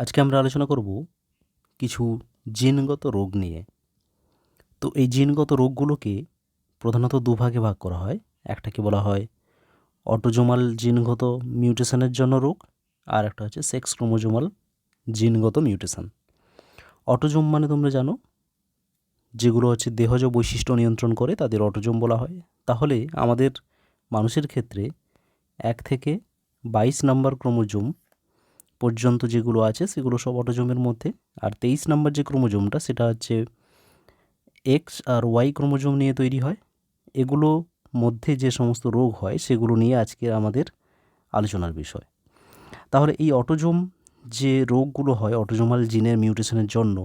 আজকে আমরা আলোচনা করব কিছু জিনগত রোগ নিয়ে। তো এই জিনগত রোগগুলোকে প্রধানত দুভাগে ভাগ করা হয়। একটাকে বলা হয় অটোজোমাল জিনগত মিউটেশনের জন্য রোগ, আর একটা হচ্ছে সেক্স ক্রোমোজোমাল জিনগত মিউটেশন অটোজোম মানে তোমরা জানো, যেগুলো হচ্ছে দেহজ বৈশিষ্ট্য নিয়ন্ত্রণ করে, তাদের অটোজোম বলা হয়। তাহলে আমাদের মানুষের ক্ষেত্রে এক থেকে বাইশ নাম্বার ক্রোমোজোম পর্যন্ত যেগুলো আছে, সেগুলো সব অটোজোমের মধ্যে। আর তেইশ নাম্বার যে ক্রোমোজোমটা, সেটা হচ্ছে এক্স আর ওয়াই ক্রোমোজোম নিয়ে তৈরি হয়। এগুলো মধ্যে যে সমস্ত রোগ হয়, সেগুলো নিয়ে আজকে আমাদের আলোচনার বিষয়। তাহলে এই অটোজোম যে রোগগুলো হয়, অটোজোমাল জিনের মিউটেশনের জন্য,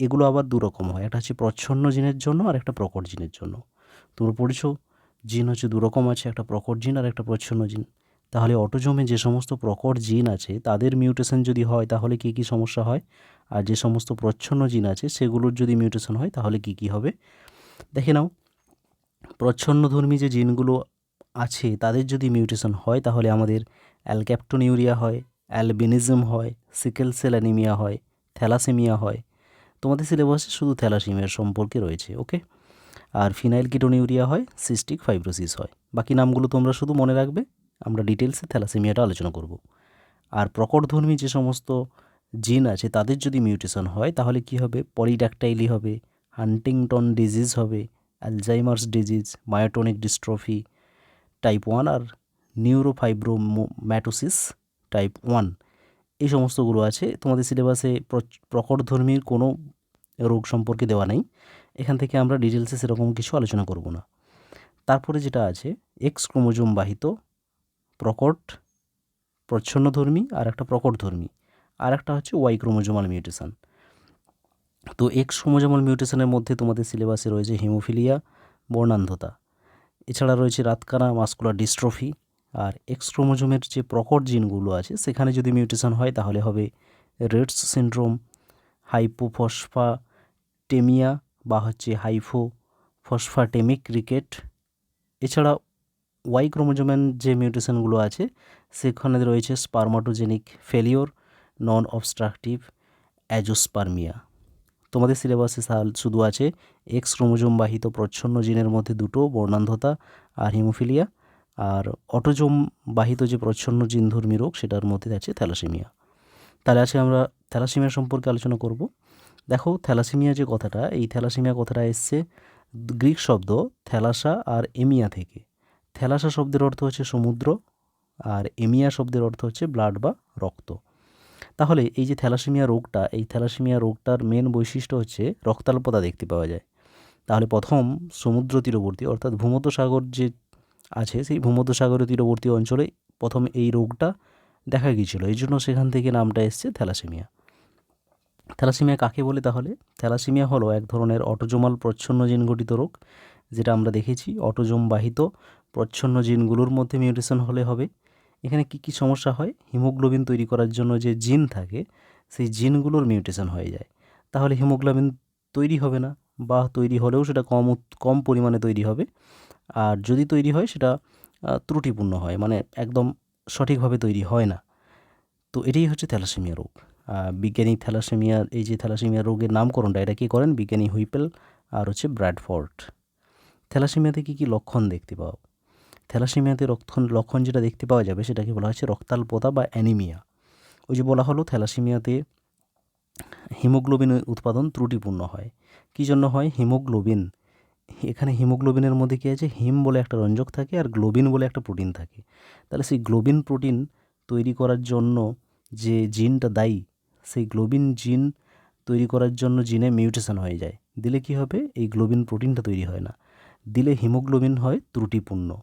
এগুলো আবার দু রকম হয়। একটা হচ্ছে প্রচ্ছন্ন জিনের জন্য, আর একটা প্রকট জিনের জন্য। তোমরা পড়েছো, জিন হচ্ছে দু রকম আছে, একটা প্রকট জিন আর একটা প্রচ্ছন্ন জিন। তাহলে অটোজোমে যে সমস্ত প্রকট জিন আছে, তাদের মিউটেশন যদি হয়, তাহলে কী কী সমস্যা হয়? আর যে সমস্ত প্রচ্ছন্ন জিন আছে, সেগুলোর যদি মিউটেশন হয়, তাহলে কী কী হবে? দেখে নাও। প্রচ্ছন্নধর্মী যে জিনগুলো আছে, তাদের যদি মিউটেশন হয়, তাহলে আমাদের অ্যালক্যাপ্টোনিউরিয়া হয় অ্যালবিনিজম হয় সিকেল সেল অ্যানিমিয়া হয় থ্যালাসেমিয়া হয়। তোমাদের সিলেবাসে শুধু থ্যালাসেমিয়ার সম্পর্কে রয়েছে ওকে আর ফিনাইল কিটোনিউরিয়া হয় সিস্টিক ফাইব্রোসিস হয়। বাকি নামগুলো তোমরা শুধু মনে রাখবে। আমরা ডিটেলসে থ্যালাসেমিয়াটা আলোচনা করব। আর প্রকটধর্মী যে সমস্ত জিন আছে, তাদের যদি মিউটেশন হয়, তাহলে কি হবে? পলিডাকটাইলি হবে হান্টিংটন ডিজিজ হবে Alzheimer's disease myotonic dystrophy type one আর নিউরোফাইব্রোম্যাটোসিস টাইপ ওয়ান এই সমস্তগুলো আছে। তোমাদের সিলেবাসে প্রকটধর্মীর কোনো রোগ সম্পর্কে দেওয়া নেই। এখান থেকে আমরা ডিটেলসে সেরকম কিছু আলোচনা করব না। তারপরে যেটা আছে এক্স ক্রোমোজোম বাহিত প্রকট প্রচ্ছন্নধর্মী আর একটা প্রকটধর্মী। আর একটা হচ্ছে ওয়াই ক্রোমোজোমাল মিউটেশন। তো এক্স ক্রোমোজোমাল মিউটেশনের মধ্যে তোমাদের সিলেবাসে রয়েছে হিমোফিলিয়া, বর্ণান্ধতা। এছাড়া রয়েছে রাতকানা, মাস্কুলার ডিস্ট্রফি আর এক্স ক্রোমোজোমের যে প্রকট জিনগুলো আছে, সেখানে যদি মিউটেশন হয় তাহলে হবে রেডস সিন্ড্রোম, হাইপোফসফাটেমিয়া বা হচ্ছে হাইফো ফসফাটেমিক ক্রিকেট। এছাড়া ওয়াই ক্রোমোজোমেন যে মিউটেশনগুলো আছে, সেখানে রয়েছে স্পারমাটোজেনিক ফেলিওর নন অবস্ট্রাকটিভ অ্যাজোস্পারমিয়া তোমাদের সিলেবাসে শুধু আছে এক্স ক্রোমোজোম বাহিত প্রচ্ছন্ন জিনের মধ্যে দুটো, বর্ণান্ধতা আর হিমোফিলিয়া আর অটোজোম বাহিত যে প্রচ্ছন্ন জিনধর্মী রোগ, সেটার মধ্যে আছে থ্যালাসেমিয়া তাহলে আছে আমরা থ্যালাসেমিয়া সম্পর্কে আলোচনা করব। দেখো থ্যালাসেমিয়া যে কথাটা, এই থ্যালাসেমিয়া কথাটা এসছে গ্রিক শব্দ থ্যালাসা আর এমিয়া থেকে। থ্যালাসা শব্দের অর্থ হচ্ছে সমুদ্র আর এমিয়া শব্দের অর্থ হচ্ছে ব্লাড বা রক্ত। তাহলে এই যে থ্যালাসেমিয়া রোগটা, এই থ্যালাসেমিয়া রোগটার মেন বৈশিষ্ট্য হচ্ছে রক্তাল্পতা দেখতে পাওয়া যায়। তাহলে প্রথম সমুদ্র তীরবর্তী, অর্থাৎ ভূমধ্যসাগর যে আছে, সেই ভূমধ্যসাগরের তীরবর্তী অঞ্চলে প্রথম এই রোগটা দেখা গিয়েছিল। এই জন্য সেখান থেকে নামটা এসছে থ্যালাসেমিয়া। থ্যালাসেমিয়া কাকে বলে তাহলে? থ্যালাসেমিয়া হলো এক ধরনের অটোজোমাল প্রচ্ছন্ন জিন গঠিত রোগ। যেটা আমরা দেখেছি অটোজোম বাহিত প্রচ্ছন্ন জিনগুলোর মধ্যে মিউটেশন হলে হবে। এখানে কি কি সমস্যা হয়? হিমোগ্লোবিন তৈরি করার জন্য যে জিন থাকে, সেই জিনগুলোর মিউটেশন হয়ে যায়। তাহলে হিমোগ্লোবিন তৈরি হবে না, বা তৈরি হলেও সেটা কম কম পরিমাণে তৈরি হবে। আর যদি তৈরি হয়, সেটা ত্রুটিপূর্ণ হয় মানে একদম সঠিকভাবে তৈরি হয় না। তো এটাই হচ্ছে থ্যালাসেমিয়া রোগ। বিজ্ঞানী থ্যালাসেমিয়া, এই যে থ্যালাসেমিয়া রোগের নামকরণটা, এটা কী করেন? বিজ্ঞানী হুইপেল আর হচ্ছে ব্র্যাডফোর্ড। থ্যালাসেমিয়াতে কী কী লক্ষণ দেখতে পাও? থ্যালাসেমিয়াতে লক্ষণ লক্ষণ যেটা দেখতে পাওয়া যাবে সেটাকে বলা হচ্ছে রক্তাল্পতা বা অ্যানিমিয়া। ওই যে বলা হলো থ্যালাসেমিয়াতে হিমোগ্লোবিন উৎপাদন ত্রুটিপূর্ণ হয়। কী জন্য হয়? হিমোগ্লোবিন, এখানে হিমোগ্লোবিনের মধ্যে কী আছে? হিম বলে একটা রঞ্জক থাকে আর গ্লোবিন বলে একটা প্রোটিন থাকে। তাহলে সেই গ্লোবিন প্রোটিন তৈরি করার জন্য যে জিনটা দায়ী, সেই গ্লোবিন জিন তৈরি করার জন্য জিনে মিউটেশন হয়ে যায়। দিলে কি হবে? এই গ্লোবিন প্রোটিনটা তৈরি হয় না। দিলে হিমোগ্লোবিন হয় ত্রুটিপূর্ণ।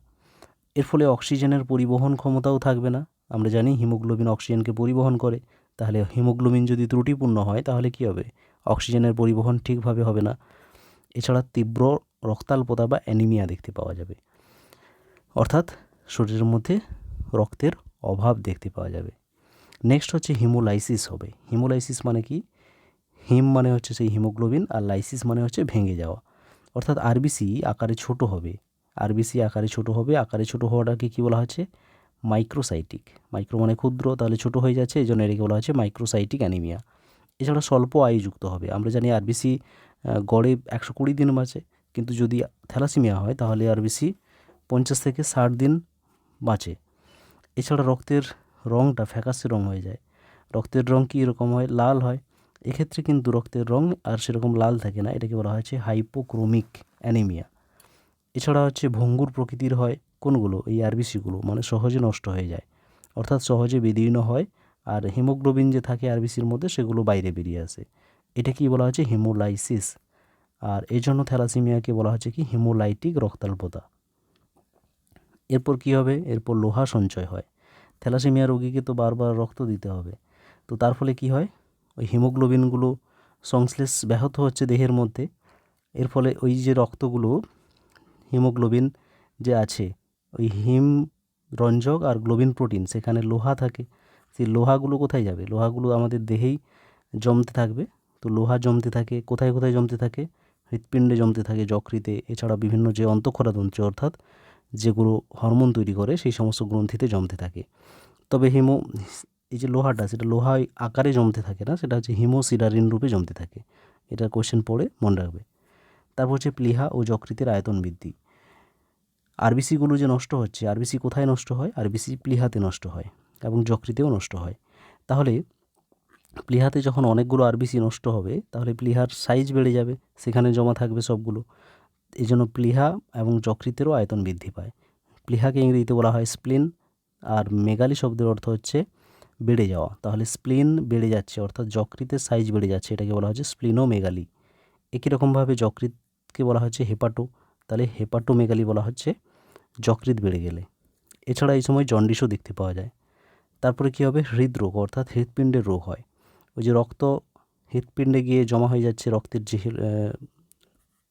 এর ফলে অক্সিজেনের পরিবহন ক্ষমতাও থাকবে না। আমরা জানি হিমোগ্লোবিন অক্সিজেনকে পরিবহন করে। তাহলে হিমোগ্লোবিন যদি ত্রুটিপূর্ণ হয়, তাহলে কি হবে? অক্সিজেনের পরিবহন ঠিকভাবে হবে না। এছাড়া তীব্র রক্তাল্পতা বা অ্যানিমিয়া দেখতে পাওয়া যাবে। অর্থাৎ শরীরের মধ্যে রক্তের অভাব দেখতে পাওয়া যাবে। নেক্সট হচ্ছে হিমোলাইসিস হবে। হিমোলাইসিস মানে কি? হিম মানে হচ্ছে সেই হিমোগ্লোবিন আর লাইসিস মানে হচ্ছে ভেঙে যাওয়া। অর্থাৎ আরবিসি আকারে ছোট হবে। আরবিসি আকারে ছোট হবে। আকারে ছোট হওয়াটাকে কী বলা হচ্ছে? মাইক্রোসাইটিক। মাইক্রো মানে ক্ষুদ্র, তাহলে ছোট হয়ে যাচ্ছে। এই জন্য এটাকে বলা হচ্ছে মাইক্রোসাইটিক অ্যানিমিয়া। এছাড়া স্বল্প আয়ুযুক্ত হবে। আমরা জানি আরবিসি গড়ে একশো কুড়ি দিন বাঁচে। কিন্তু যদি থ্যালাসিমিয়া হয়, তাহলে আরবিসি পঞ্চাশ থেকে ষাট দিন বাঁচে। এছাড়া রক্তের রঙটা ফ্যাকাশে রং হয়ে যায়। রক্তের রং কী রকম হয়? লাল হয়। এক্ষেত্রে কিন্তু রক্তের রং আর সেরকম লাল থাকে না, এটাকে বলা হয়েছে হাইপোক্রোমিক অ্যানিমিয়া এছাড়া হচ্ছে ভঙ্গুর প্রকৃতির হয়, কোনগুলো? এই আরবিসিগুলো মানে সহজে নষ্ট হয়ে যায়। অর্থাৎ সহজে বিদীর্ণ হয়, আর হিমোগ্লোবিন যে থাকে আরবিসির মধ্যে, সেগুলো বাইরে বেরিয়ে আসে। এটা কি বলা হচ্ছে হিমোলাইসিস, আর এই জন্য থ্যালাসিমিয়াকে বলা হচ্ছে কি? হিমোলাইটিক রক্তাল্পতা। এরপর কি হবে? এরপর লোহা সঞ্চয় হয়। থ্যালাসেমিয়া রোগীকে তো বারবার রক্ত দিতে হবে। তো তার ফলে কি হয়? ওই হিমোগ্লোবিনগুলো সংশ্লেষ ব্যাহত হচ্ছে দেহের মধ্যে। এর ফলে ওই যে রক্তগুলো, হিমোগ্লোবিন যে আছে, ওই হিম রঞ্জক আর গ্লোবিন প্রোটিন, সেখানে লোহা থাকে। সেই লোহাগুলো কোথায় যাবে? লোহাগুলো আমাদের দেহেই জমতে থাকবে। তো লোহা জমতে থাকে, কোথায় কোথায় জমতে থাকে? হৃৎপিণ্ডে জমতে থাকে, যকৃতে এছাড়া বিভিন্ন যে অন্তঃক্ষরাতন্ত্রে, অর্থাৎ যেগুলো হরমোন তৈরি করে, সেই সমস্ত গ্রন্থিতে জমতে থাকে। তবে হিমো এই যে লোহাটা, সেটা লোহা আকারে জমতে থাকে না, সেটা হচ্ছে হিমোসিডারিন রূপে জমতে থাকে। এটা কোশ্চেন পড়ে, মনে রাখবে। তারপর হচ্ছে প্লিহা ও যকৃতের আয়তন বৃদ্ধি। আরবিসিগুলো যে নষ্ট হচ্ছে আরবিসি কোথায় নষ্ট হয়? আরবিসি প্লিহাতে নষ্ট হয় এবং যকৃতেও নষ্ট হয়। তাহলে প্লিহাতে যখন অনেকগুলো আরবিসি নষ্ট হবে, তাহলে প্লিহার সাইজ বেড়ে যাবে, সেখানে জমা থাকবে সবগুলো। এই জন্য প্লিহা এবং যকৃতেরও আয়তন বৃদ্ধি পায়। প্লিহাকে ইংরেজিতে বলা হয় স্প্লিন, আর মেগালি শব্দের অর্থ হচ্ছে বেড়ে যাওয়া। তাহলে স্প্লিন বেড়ে যাচ্ছে, অর্থাৎ যকৃতের সাইজ বেড়ে যাচ্ছে, এটাকে বলা হচ্ছে স্প্লিনো মেগালি একই রকমভাবে যকৃতকে বলা হচ্ছে হেপাটো তাহলে হেপাটো মেগালি বলা হচ্ছে যকৃত বেড়ে গেলে। এছাড়া এই সময় জন্ডিসও দেখতে পাওয়া যায়। তারপরে কী হবে? হৃদরোগ, অর্থাৎ হৃৎপিণ্ডের রোগ হয়। ওই যে রক্ত হৃৎপিণ্ডে গিয়ে জমা হয়ে যাচ্ছে রক্তের যে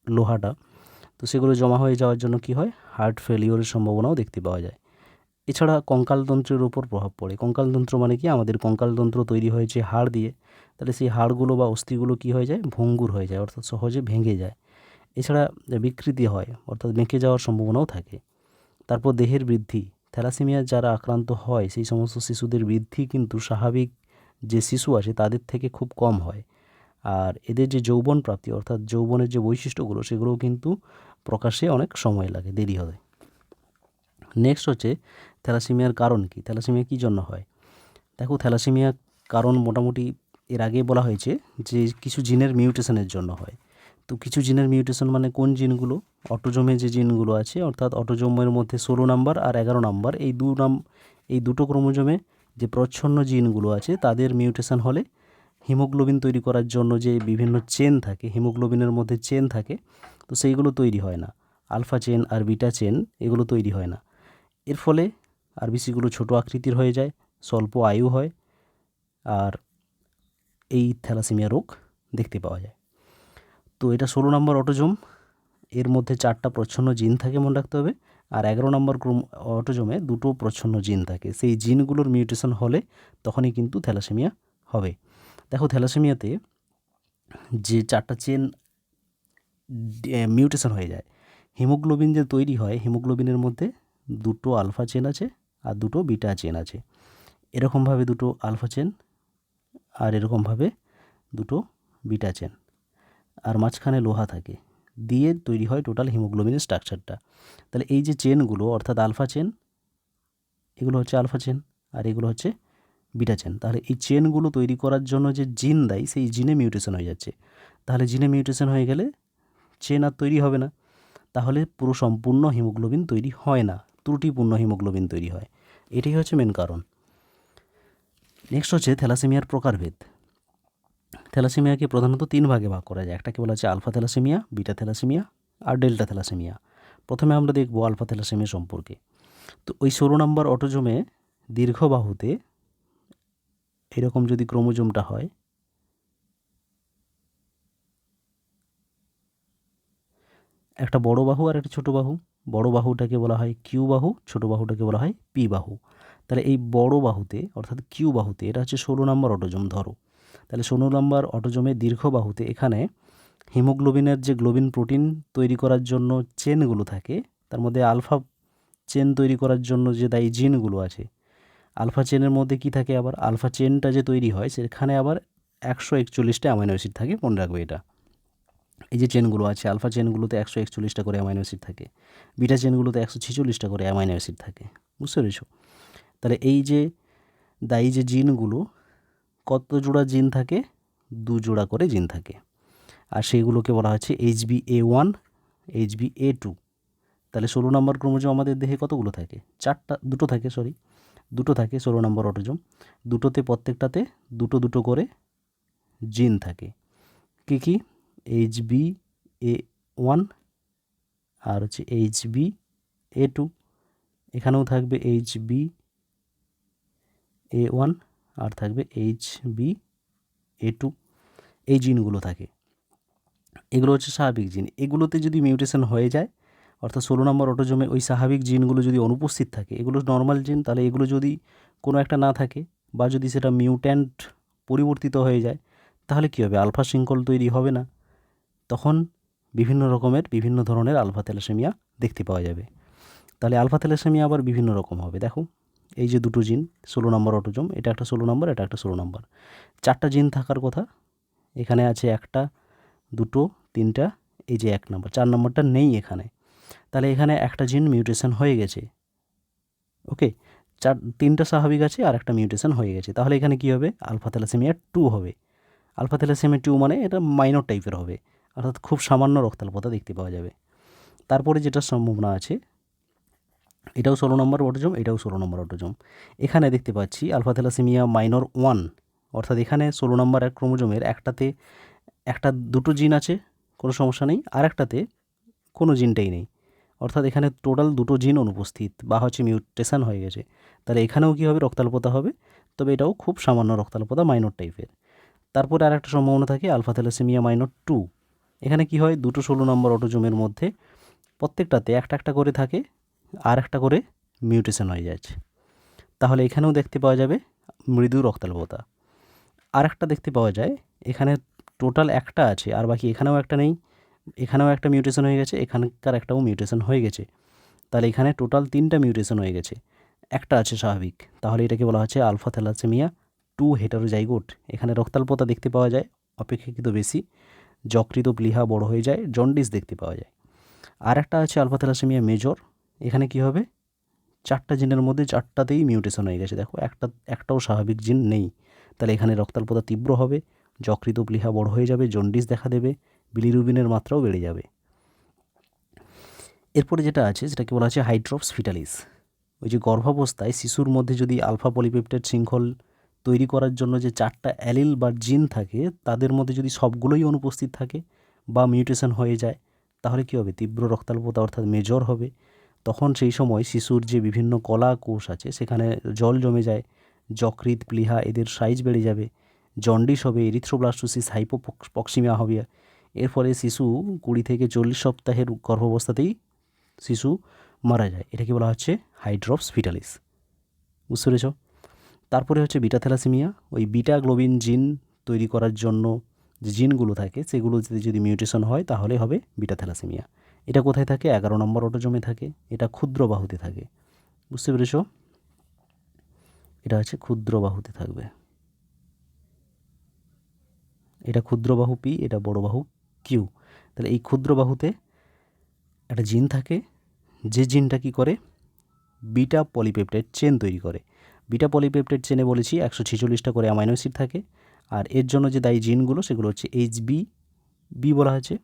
লোহাটা, তো সেগুলো জমা হয়ে যাওয়ার জন্য কি হয়? হার্ট ফেলিওরের সম্ভাবনাও দেখতে পাওয়া যায়। এছাড়া কঙ্কালতন্ত্রের উপর প্রভাব পড়ে। কঙ্কালতন্ত্র মানে কি? আমাদের কঙ্কালতন্ত্র তৈরি হয়েছে হাড় দিয়ে। তাহলে সেই হাড়গুলো বা অস্থিগুলো কী হয়ে যায়? ভঙ্গুর হয়ে যায়, অর্থাৎ সহজে ভেঙে যায়। এছাড়া বিকৃতি হয়, অর্থাৎ বেঁকে যাওয়ার সম্ভাবনাও থাকে। তারপর দেহের বৃদ্ধি। থ্যালাসেমিয়া যারা আক্রান্ত হয়, সেই সমস্ত শিশুদের বৃদ্ধি কিন্তু স্বাভাবিক যে শিশু আছে, তাদের থেকে খুব কম হয়। আর এদের যে যৌবন প্রাপ্তি, অর্থাৎ যৌবনের যে বৈশিষ্ট্যগুলো, সেগুলোও কিন্তু প্রকাশে অনেক সময় লাগে, দেরি হবে নেক্সট হচ্ছে থ্যালাসেমিয়ার কারণ কি? থ্যালাসেমিয়া কী জন্য হয়? দেখো থ্যালাসেমিয়া কারণ মোটামুটি এর আগে বলা হয়েছে যে, কিছু জিনের মিউটেশনের জন্য হয়। তো কিছু জিনের মিউটেশন মানে কোন জিনগুলো অটোজোমে যে জিনগুলো আছে, অর্থাৎ অটোজোমের মধ্যে ষোলো নাম্বার আর এগারো নাম্বার, এই দু নাম, এই দুটো ক্রোমোজোমে যে প্রচ্ছন্ন জিনগুলো আছে, তাদের মিউটেশন হলে হিমোগ্লোবিন তৈরি করার জন্য যে বিভিন্ন চেন থাকে হিমোগ্লোবিনের মধ্যে চেন থাকে, তো সেইগুলো তৈরি হয় না। আলফা চেন আর বিটা চেন এগুলো তৈরি হয় না। এর ফলে আর আরবিসিগুলো ছোট আকৃতির হয়ে যায়, স্বল্প আয়ু হয়, আর এই থ্যালাসেমিয়া রোগ দেখতে পাওয়া যায়। তো এটা ষোলো নম্বর অটোজোম, এর মধ্যে চারটা প্রচ্ছন্ন জিন থাকে মনে রাখতে হবে, আর এগারো নম্বর ক্রোম, অটোজোমে দুটো প্রচ্ছন্ন জিন থাকে। সেই জিনগুলোর মিউটেশন হলে তখনই কিন্তু থ্যালাসেমিয়া হবে। দেখো থ্যালাসেমিয়াতে যে চারটা চেন মিউটেশন হয়ে যায়, হিমোগ্লোবিন যে তৈরি হয়, হিমোগ্লোবিনের মধ্যে দুটো আলফা চেন আছে আর দুটো বিটা চেন আছে। এরকমভাবে দুটো আলফা চেন আর এরকমভাবে দুটো বিটা চেন। আর মাঝখানে লোহা থাকে। দিয়ে তৈরি হয় টোটাল হিমোগ্লোবিনের স্ট্রাকচারটা তাহলে এই যে চেনগুলো, অর্থাৎ আলফা চেন, এগুলো হচ্ছে আলফা চেন আর এগুলো হচ্ছে বিটা চেন। তাহলে এই চেনগুলো তৈরি করার জন্য যে জিন দেয়, সেই জিনে মিউটেশন হয়ে যাচ্ছে। তাহলে জিনে মিউটেশন হয়ে গেলে চেন আর তৈরি হবে না। তাহলে পুরো সম্পূর্ণ হিমোগ্লোবিন তৈরি হয় না। ত্রুটিপূর্ণ হিমোগ্লোবিন তৈরি হয়। এটাই হচ্ছে মেন কারণ। নেক্সট হচ্ছে থ্যালাসেমিয়ার প্রকারভেদ। থ্যালাসেমিয়াকে প্রধানত তিন ভাগে ভাগ করা যায়। একটাকে বলা হচ্ছে আলফা থ্যালাসেমিয়া, বিটা থ্যালাসেমিয়া আর ডেল্টা থ্যালাসেমিয়া। প্রথমে আমরা দেখব আলফা থ্যালাসেমিয়া সম্পর্কে। তো ওই ষোলো নম্বর অটোজোমে দীর্ঘ বাহুতে এরকম যদি ক্রোমোজোমটা হয়, একটা বড় বাহু আর একটা ছোটো বাহু। বড় বাহুটাকে বলা হয় কিউ বাহু, ছোটো বাহুটাকে বলা হয় পি বাহু। তাহলে এই বড় বাহুতে, অর্থাৎ কিউ বাহুতে, এটা হচ্ছে ষোলো নম্বর অটোজম, ধরো। তাহলে ষোলো নম্বর অটোজোমের দীর্ঘ বাহুতে এখানে হিমোগ্লোবিনের যে গ্লোবিন প্রোটিন তৈরি করার জন্য চেনগুলো থাকে, তার মধ্যে আলফা চেন তৈরি করার জন্য যে দায়ী জিনগুলো আছে, আলফা চেনের মধ্যে কি থাকে আবার? আলফা চেনটা যে তৈরি হয়, সেখানে আবার একশো একচল্লিশটা অ্যামাইনো অ্যাসিড থাকে, মনে রাখবে এটা। এই যে চেনগুলো আছে আলফা চেনগুলোতে একশো একচল্লিশটা করে অ্যামাইনো অ্যাসিড থাকে বিটা চেনগুলোতে একশো ছেচল্লিশটা করে অ্যামাইনো অ্যাসিড থাকে, বুঝতে পেরেছ? তাহলে এই যে দায়ী যে জিনগুলো কত জোড়া জিন থাকে? দু জোড়া করে জিন থাকে। আর সেইগুলোকে বলা হচ্ছে H B A one H B A two তাহলে ষোলো নম্বর ক্রোমোজোম আমাদের দেহে কতগুলো থাকে? চারটা, দুটো থাকে সরি দুটো থাকে, ষোলো নম্বর অটোজোম দুটোতে প্রত্যেকটাতে দুটো দুটো করে জিন থাকে। কী কী? এইচ বি এ ওয়ান আর হচ্ছে এইচ বি এ টু এখানেও থাকবে এইচ বি এ ওয়ান আর থাকবে এইচ বি এ টু এই জিনগুলো থাকে। এগুলো হচ্ছে স্বাভাবিক জিন। এগুলোতে যদি মিউটেশন হয়ে যায়, অর্থাৎ ষোলো নম্বর অটোজমে ওই স্বাভাবিক জিনগুলো যদি অনুপস্থিত থাকে, এগুলো নর্মাল জিন, তাহলে এগুলো যদি কোনো একটা না থাকে বা যদি সেটা মিউট্যান্ট পরিবর্তিত হয়ে যায়, তাহলে কী হবে? আলফা শৃঙ্খল তৈরি হবে না। তখন বিভিন্ন রকমের, বিভিন্ন ধরনের আলফা থ্যালাসেমিয়া দেখতে পাওয়া যাবে। তাহলে আলফা থ্যালাসেমিয়া আবার বিভিন্ন রকম হবে। দেখো, এই যে দুটো জিন, ষোলো নম্বর অটোজম, এটা একটা ষোলো নম্বর, এটা একটা ষোলো নম্বর। চারটা জিন থাকার কথা, এখানে আছে একটা, দুটো, তিনটা, এই যে এক নম্বর। চার নম্বরটা নেই এখানে। তাহলে এখানে একটা জিন মিউটেশন হয়ে গেছে। ওকে? চার, তিনটা স্বাভাবিক আছে আর একটা মিউটেশন হয়ে গেছে। তাহলে এখানে কী হবে? আলফা থ্যালাসেমিয়া টু হবে। আলফা থ্যালাসেমিয়া টু মানে এটা মাইনর টাইপের হবে। অর্থাৎ খুব সামান্য রক্তাল্পতা দেখতে পাওয়া যাবে। তারপরে যেটা সম্ভাবনা আছে, এটাও ষোলো নম্বর অটোজম, এটাও ষোলো নম্বর অটোজম। এখানে দেখতে পাচ্ছি আলফা থ্যালাসেমিয়া মাইনর ওয়ান, অর্থাৎ এখানে ষোলো নম্বর এক ক্রোমোজোমের একটাতে, একটা দুটো জিন আছে, কোনো সমস্যা নেই। আর একটাতে কোনো জিনটাই নেই। অর্থাৎ এখানে টোটাল দুটো জিন অনুপস্থিত, বা হচ্ছে মিউটেশন হয়ে গেছে। তাহলে এখানেও কী হবে? রক্তাল্পতা হবে। তবে এটাও খুব সামান্য রক্তাল্পতা মাইনর টাইপের। তারপরে আর একটা সম্ভাবনা থাকে, আলফা মাইনর টু। এখানে কি হয়? দুটো ষোলো নম্বর অটোজমের মধ্যে প্রত্যেকটাতে একটা একটা করে থাকে, আর একটা করে মিউটেশন হয়ে যাচ্ছে। তাহলে এখানেও দেখতে পাওয়া যাবে মৃদু রক্তাল্পতা। আর একটা দেখতে পাওয়া যায়, এখানে টোটাল একটা আছে, আর বাকি এখানেও একটা নেই, এখানেও একটা মিউটেশন হয়ে গেছে, এখানকার একটাও মিউটেশন হয়ে গেছে। তাহলে এখানে টোটাল তিনটা মিউটেশন হয়ে গেছে। একটা আছে স্বাভাবিক, তাহলে এটাকে বলা হচ্ছে আলফা থ্যালাসেমিয়া টু হেটারোজাইগোট। এখানে রক্তাল্পতা দেখতে পাওয়া যায়, অপেক্ষাকৃত বেশি। যকৃত প্লিহা বড় হয়ে যায়, জন্ডিস দেখতে পাওয়া যায়। আর একটা আছে আলফা থ্যালাসেমিয়া মেজর, এখানে কি হবে? চারটা জিনের মধ্যে চারটাতেই মিউটেশন হয়ে গেছে। দেখো, একটা, একটাও স্বাভাবিক জিন নেই। তাহলে এখানে রক্তাল্পতা তীব্র হবে যকৃত প্লিহা বড় হয়ে যাবে, জন্ডিস দেখা দেবে, বিলিরুবিনের মাত্রাও বেড়ে যাবে। এরপরে যেটা আছে, সেটাকে বলা হচ্ছে হাইড্রপস ফিটালিস। ওই যে গর্ভাবস্থায় শিশুর মধ্যে যদি আলফা পলিপেপ্টাইড শৃঙ্খল তৈরি করার জন্য যে চারটা অ্যালিল বা জিন থাকে, তাদের মধ্যে যদি সবগুলোই অনুপস্থিত থাকে বা মিউটেশন হয়ে যায়, তাহলে কী হবে? তীব্র রক্তাল্পতা অর্থাৎ মেজর হবে। তখন সেই সময় শিশুর যে বিভিন্ন কলা কোষ আছে, সেখানে জল জমে যায় যকৃত প্লিহা এদের সাইজ বেড়ে যাবে জন্ডিস হবে এরিথ্রোব্লাস্টোসিস হাইপোপক্সিমিয়া হবে। এর ফলে শিশু কুড়ি থেকে চল্লিশ সপ্তাহের গর্ভাবস্থাতেই শিশু মারা যায়। এটাকে বলা হচ্ছে হাইড্রপস ফিটালিস বুঝতে পেরেছ? তারপরে হচ্ছে বিটা থ্যালাসেমিয়া ওই বিটা গ্লোবিন জিন তৈরি করার জন্য যে জিনগুলো থাকে সেগুলোতে যদি মিউটেশন হয়, তাহলে হবে বিটা থ্যালাসেমিয়া এটা কোথায় থাকে? এগারো নম্বর অটোজমে থাকে। এটা ক্ষুদ্র বাহুতে থাকে। বুঝতে পেরেছ? এটা হচ্ছে ক্ষুদ্র বাহুতে থাকবে। এটা ক্ষুদ্র বাহু পি, এটা বড় বাহু কিউ। তাহলে এই ক্ষুদ্র বাহুতে একটা জিন থাকে। যে জিনটা কি করে? বিটা পলিপেপটাইড চেন তৈরি করে। বিটা পলিপেপটাইড চেনে বলেছি, একশো ছেচল্লিশটা করে অ্যামাইনো অ্যাসিড থাকে। আর এর জন্য যে দায়ী জিনগুলো, সেগুলো হচ্ছে এইচ বি বি বলা হয়েছে।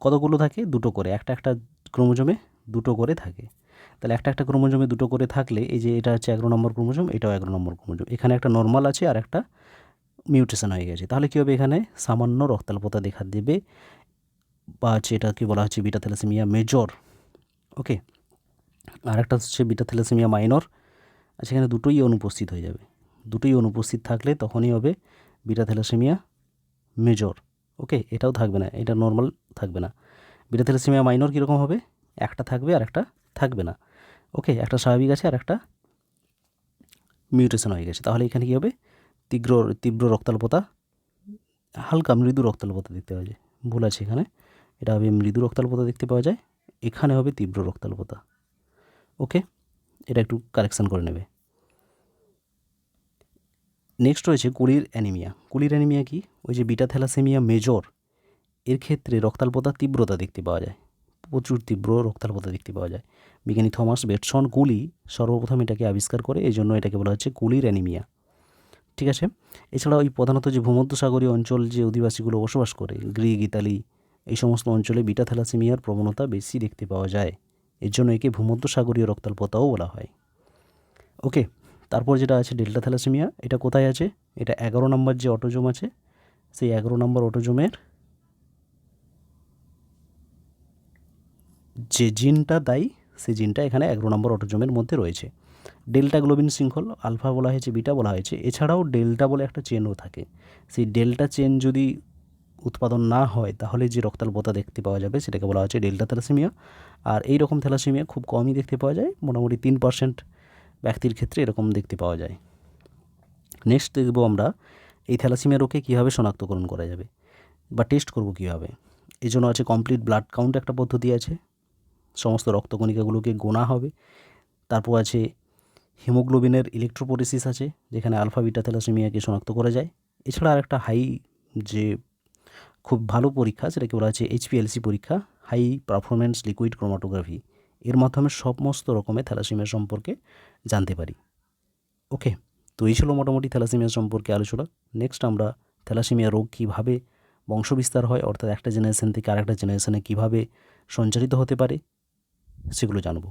কতগুলো থাকে? দুটো করে। একটা একটা ক্রোমোজোমে দুটো করে থাকে। তাহলে একটা একটা ক্রোমোজোমে দুটো করে থাকলে, এই যে এটা হচ্ছে এগারো নম্বর ক্রোমোজোম, এটাও এগারো নম্বর ক্রোমোজোম। এখানে একটা নর্মাল আছে আর একটা মিউটেশন হয়ে গেছে। তাহলে কী হবে এখানে? সামান্য রক্তাল্পতা দেখা দেবে। বা হচ্ছে এটাকে বলা হচ্ছে? Beta thalassaemia major. ওকে? আর একটা হচ্ছে বিটা থ্যালাসেমিয়া মাইনর। আর সেখানে দুটোই অনুপস্থিত হয়ে যাবে। দুটোই অনুপস্থিত থাকলে তখনই হবে বিটা থ্যালাসেমিয়া মেজর। ওকে? এটাও থাকবে না। এটা নর্মাল থাকবে না। বিটা থ্যালাসেমিয়া মাইনর কীরকম হবে? একটা থাকবে আর একটা থাকবে না। ওকে? একটা স্বাভাবিক আছে আর একটা মিউটেশন হয়ে গেছে। তাহলে এখানে কী হবে? তীব্র তীব্র রক্তাল্পতা, হালকা মৃদু রক্তাল্পতা দেখতে পাওয়া যায়। ভুল আছে এখানে। এটা হবে মৃদু রক্তাল্পতা দেখতে পাওয়া যায়। এখানে হবে তীব্র রক্তাল্পতা। ওকে? এটা একটু কারেকশান করে নেবে। নেক্সট রয়েছে কুলির অ্যানিমিয়া। কুলির অ্যানিমিয়া কি? ওই যে বিটা থ্যালাসেমিয়া মেজর, এর ক্ষেত্রে রক্তাল্পতার তীব্রতা দেখতে পাওয়া যায়। প্রচুর তীব্র রক্তাল্পতা দেখতে পাওয়া যায়। বিজ্ঞানী থমাস বেটসন কুলি সর্বপ্রথম এটাকে আবিষ্কার করে এই জন্য এটাকে বলা হচ্ছে কুলির অ্যানিমিয়া। ঠিক আছে? এছাড়া ওই প্রধানত যে ভূমধ্যসাগরীয় অঞ্চল, যে অধিবাসীগুলো বসবাস করে, গ্রিক, ইতালি, এই সমস্ত অঞ্চলে বিটা থ্যালাসেমিয়ার প্রবণতা বেশি দেখতে পাওয়া যায়। এর জন্য একে ভূমধ্যসাগরীয় রক্তাল্পতাও বলা হয়। ওকে তারপর যেটা আছে ডেল্টা থ্যালাসেমিয়া এটা কোথায় আছে? এটা এগারো নম্বর যে অটোজোম আছে, সেই এগারো নম্বর অটোজোমের যে জিনটা দায়ী, সেই জিনটা এখানে এগারো নম্বর অটোজোমের মধ্যে রয়েছে। ডেল্টা গ্লোবিন শৃঙ্খল আলফা বলা হয়েছে বিটা বলা হয়েছে, এছাড়াও ডেল্টা বলে একটা চেনও থাকে। সেই ডেল্টা চেন যদি উৎপাদন না হয়, তাহলে যে রক্তাল্পতা দেখতে পাওয়া যাবে, সেটাকে বলা হচ্ছে ডেল্টা থ্যালাসেমিয়া আর এই রকম থ্যালাসেমিয়া খুব কমই দেখতে পাওয়া যায়, মোটামুটি তিন পার্সেন্ট ব্যক্তির ক্ষেত্রে এরকম দেখতে পাওয়া যায়। নেক্সট দেখব আমরা, এই থ্যালাসেমিয়া রোগকে কীভাবে শনাক্তকরণ করা যাবে বা টেস্ট করব কীভাবে? এই জন্য আছে কমপ্লিট ব্লাড কাউন্ট একটা পদ্ধতি আছে। সমস্ত রক্তকণিকাগুলোকে গোনা হবে। তারপর আছে হিমোগ্লোবিনের ইলেকট্রোপোরেসিস আছে, যেখানে আলফা বিটা থ্যালাসেমিয়াকে শনাক্ত করা যায়। এছাড়া আরেকটা হাই যে খুব ভালো পরীক্ষা, সেটাকে বলা হচ্ছে এইচপিএলসি পরীক্ষা হাই পারফরমেন্স লিকুইড ক্রোমাটোগ্রাফি এর মাধ্যমে সমস্ত রকমের থ্যালাসেমিয়া সম্পর্কে জানতে পারি। ওকে, তো এই ছিল মোটামুটি থ্যালাসেমিয়া সম্পর্কে আলোচনা। নেক্সট আমরা থ্যালাসিমিয়া রোগ কীভাবে বংশবিস্তার হয়, অর্থাৎ একটা জেনারেশন থেকে আরেকটা জেনারেশনে কীভাবে সঞ্চারিত হতে পারে, সেগুলো জানব।